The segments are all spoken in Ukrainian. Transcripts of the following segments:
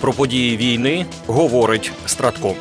Про події війни говорить Стратко.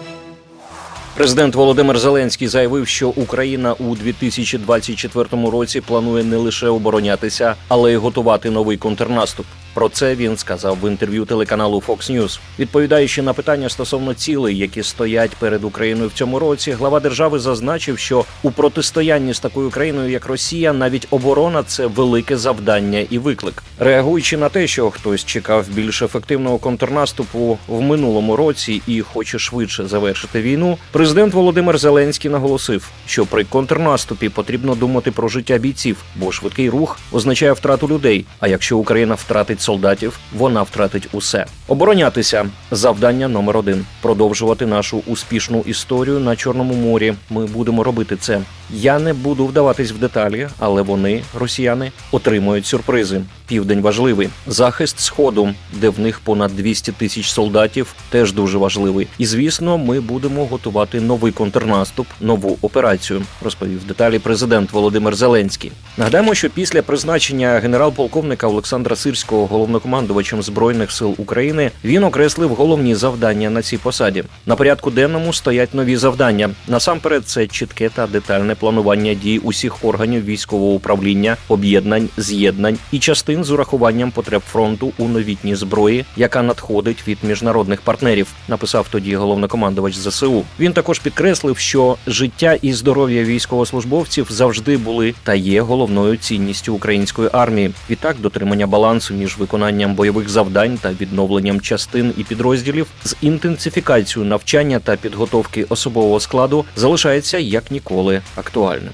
Президент Володимир Зеленський заявив, що Україна у 2024 році планує не лише оборонятися, але й готувати новий контрнаступ. Про це він сказав в інтерв'ю телеканалу Fox News. Відповідаючи на питання стосовно цілей, які стоять перед Україною в цьому році, глава держави зазначив, що у протистоянні з такою країною, як Росія, навіть оборона це велике завдання і виклик. Реагуючи на те, що хтось чекав більш ефективного контрнаступу в минулому році і хоче швидше завершити війну, президент Володимир Зеленський наголосив, що при контрнаступі потрібно думати про життя бійців, бо швидкий рух означає втрату людей. А якщо Україна втратить солдатів, вона втратить усе. Оборонятися завдання номер один продовжувати нашу успішну історію на Чорному морі. Ми будемо робити це. Я не буду вдаватись в деталі, але вони, росіяни, отримують сюрпризи. Південь важливий. Захист сходу, де в них понад 200 тисяч солдатів, теж дуже важливий. І звісно, ми будемо готувати новий контрнаступ, нову операцію. Розповів деталі президент Володимир Зеленський. Нагадаємо, що після призначення генерал-полковника Олександра Сирського головнокомандувачем збройних сил України він окреслив головні завдання на цій посаді. На порядку денному стоять нові завдання. Насамперед, це чітке та детальне планування дій усіх органів військового управління, об'єднань, з'єднань і частин з урахуванням потреб фронту у новітній зброї, яка надходить від міжнародних партнерів. Написав тоді головнокомандувач ЗСУ. Він також підкреслив, що життя і здоров'я військовослужбовців завжди були та є головною цінністю української армії. Відтак, дотримання балансу між виконанням бойових завдань та відновленням частин і підрозділів з інтенсифікацією навчання та підготовки особового складу залишається як ніколи актуальним.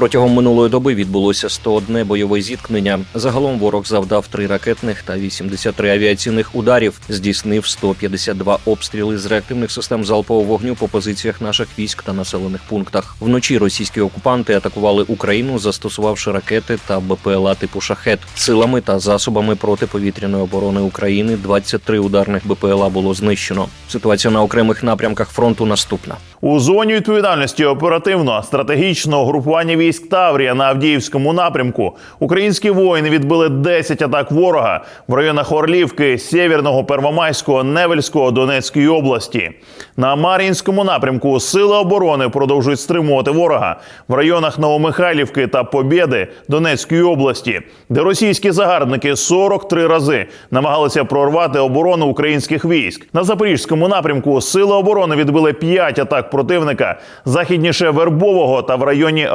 Протягом минулої доби відбулося 101 бойове зіткнення. Загалом ворог завдав 3 ракетних та 83 авіаційних ударів, здійснив 152 обстріли з реактивних систем залпового вогню по позиціях наших військ та населених пунктах. Вночі російські окупанти атакували Україну, застосувавши ракети та БПЛА типу шахет. Силами та засобами протиповітряної оборони України 23 ударних БПЛА було знищено. Ситуація на окремих напрямках фронту наступна. У зоні відповідальності оперативно стратегічного групування військ Таврія на Авдіївському напрямку українські воїни відбили 10 атак ворога в районах Орлівки, Сєвєрного, Первомайського, Невельського Донецької області. На Мар'їнському напрямку сили оборони продовжують стримувати ворога в районах Новомихайлівки та Побєди Донецької області, де російські загарбники 43 рази намагалися прорвати оборону українських військ. На Запорізькому напрямку сили оборони відбили 5 атак противника західніше Вербового та в районі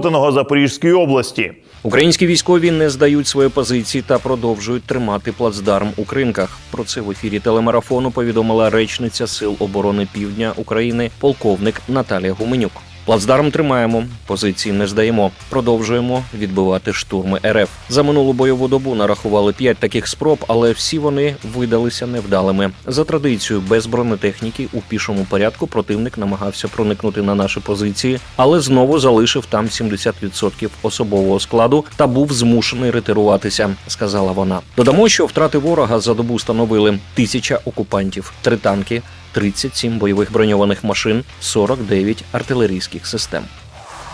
Роботиного Запорізької області. Українські військові не здають свої позиції та продовжують тримати плацдарм у кринках. Про це в ефірі телемарафону повідомила речниця Сил оборони Півдня України, полковник Наталія Гуменюк. Плацдарм тримаємо, позиції не здаємо. Продовжуємо відбивати штурми РФ. За минулу бойову добу нарахували п'ять таких спроб, але всі вони видалися невдалими. За традицією, без бронетехніки у пішому порядку противник намагався проникнути на наші позиції, але знову залишив там 70% особового складу та був змушений ретируватися. Сказала вона. Додамо, що втрати ворога за добу становили тисяча окупантів, три танки. 37 бойових броньованих машин, 49 артилерійських систем.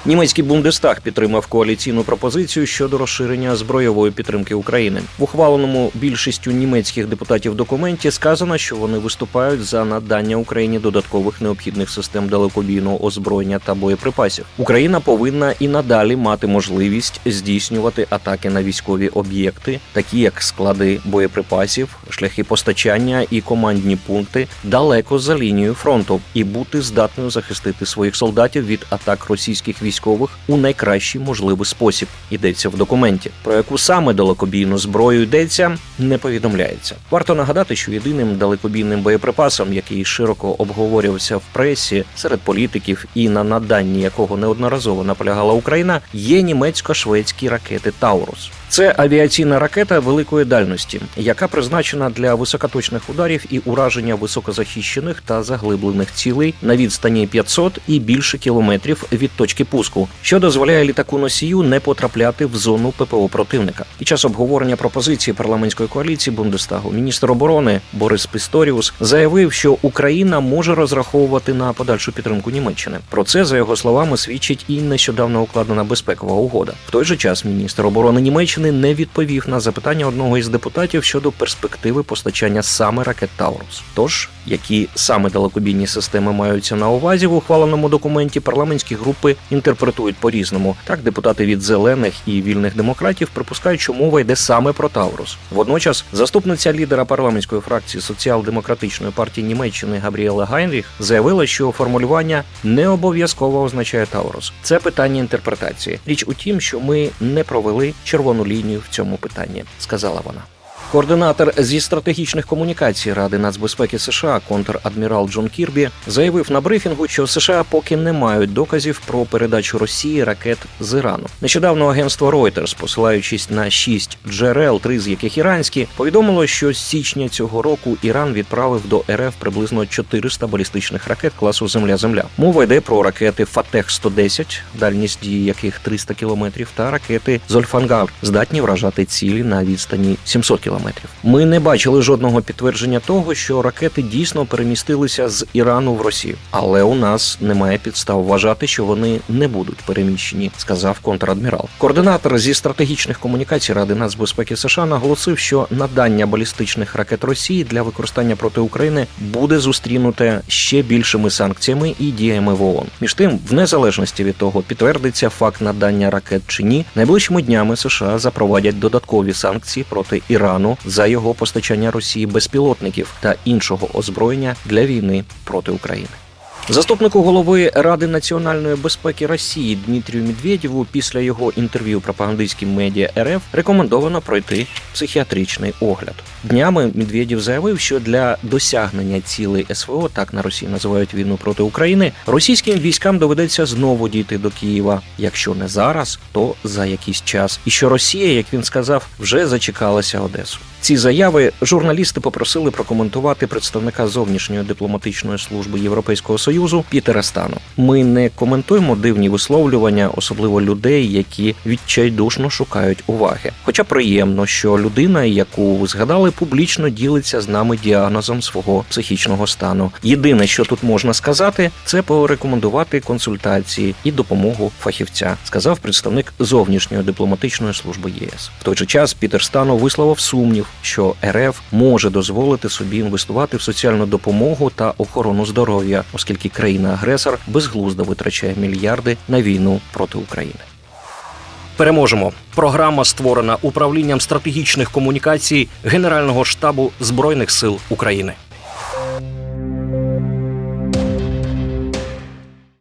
Німецький Бундестаг підтримав коаліційну пропозицію щодо розширення збройової підтримки України. В ухваленому більшістю німецьких депутатів документі сказано, що вони виступають за надання Україні додаткових необхідних систем далекобійного озброєння та боєприпасів. Україна повинна і надалі мати можливість здійснювати атаки на військові об'єкти, такі як склади боєприпасів, шляхи постачання і командні пункти далеко за лінією фронту, і бути здатною захистити своїх солдатів від атак російських військових у найкращий можливий спосіб. Йдеться в документі. Про яку саме далекобійну зброю йдеться, не повідомляється. Варто нагадати, що єдиним далекобійним боєприпасом, який широко обговорювався в пресі серед політиків і на наданні якого неодноразово наполягала Україна, є німецько-шведські ракети Таурус. Це авіаційна ракета великої дальності, яка призначена для високоточних ударів і ураження високозахищених та заглиблених цілей на відстані 500 і більше кілометрів від точки пуску, що дозволяє літаку носію не потрапляти в зону ППО противника. Під час обговорення пропозиції парламентської коаліції Бундестагу міністр оборони Борис Пісторіус заявив, що Україна може розраховувати на подальшу підтримку Німеччини. Про це за його словами свідчить і нещодавно укладена безпекова угода. В той же час міністр оборони Німеччини Німеччини не відповів на запитання одного із депутатів щодо перспективи постачання саме ракет Таурус. Тож, які саме далекобійні системи маються на увазі в ухваленому документі, парламентські групи інтерпретують по-різному. Так, депутати від зелених і вільних демократів припускають, що мова йде саме про Таурус. Водночас, заступниця лідера парламентської фракції соціал-демократичної партії Німеччини Габріела Гайнріх заявила, що формулювання не обов'язково означає Таурус. Це питання інтерпретації. Річ у тім, що ми не провели червону лінію в цьому питанні, сказала вона. Координатор зі стратегічних комунікацій Ради нацбезпеки США контр-адмірал Джон Кірбі заявив на брифінгу, що США поки не мають доказів про передачу Росії ракет з Ірану. Нещодавно агентство Reuters, посилаючись на шість джерел, три з яких іранські, повідомило, що з січня цього року Іран відправив до РФ приблизно 400 балістичних ракет класу Земля-Земля. Мова йде про ракети Фатех 110 дальність дії яких 300 кілометрів, та ракети Зольфангар, здатні вражати цілі на відстані 700 кілометрів. Ми не бачили жодного підтвердження того, що ракети дійсно перемістилися з Ірану в Росію, але у нас немає підстав вважати, що вони не будуть переміщені, сказав контрадмірал. Координатор зі стратегічних комунікацій Ради нацбезпеки США наголосив, що надання балістичних ракет Росії для використання проти України буде зустрінуте ще більшими санкціями і діями в ООН. Між тим, в незалежності від того, підтвердиться факт надання ракет чи ні, найближчими днями США запровадять додаткові санкції проти Ірану за його постачання Росії безпілотників та іншого озброєння для війни проти України. Заступнику голови Ради національної безпеки Росії Дмитрію Медведєву після його інтерв'ю пропагандистським медіа РФ рекомендовано пройти психіатричний огляд. Днями Медведєв заявив, що для досягнення цілей СВО, так на Росії називають війну проти України, російським військам доведеться знову дійти до Києва. Якщо не зараз, то за якийсь час. І що Росія, як він сказав, вже зачекалася Одесу. Ці заяви журналісти попросили прокоментувати представника зовнішньої дипломатичної служби Європейського союзу Пітера Стану. Ми не коментуємо дивні висловлювання, особливо людей, які відчайдушно шукають уваги. Хоча приємно, що людина, яку ви згадали, публічно ділиться з нами діагнозом свого психічного стану. Єдине, що тут можна сказати, це порекомендувати консультації і допомогу фахівця, сказав представник зовнішньої дипломатичної служби ЄС. В той же час Пітер Стану висловив сумнів, що РФ може дозволити собі інвестувати в соціальну допомогу та охорону здоров'я, оскільки країна-агресор безглуздо витрачає мільярди на війну проти України. Переможемо. Програма створена управлінням стратегічних комунікацій Генерального штабу Збройних сил України.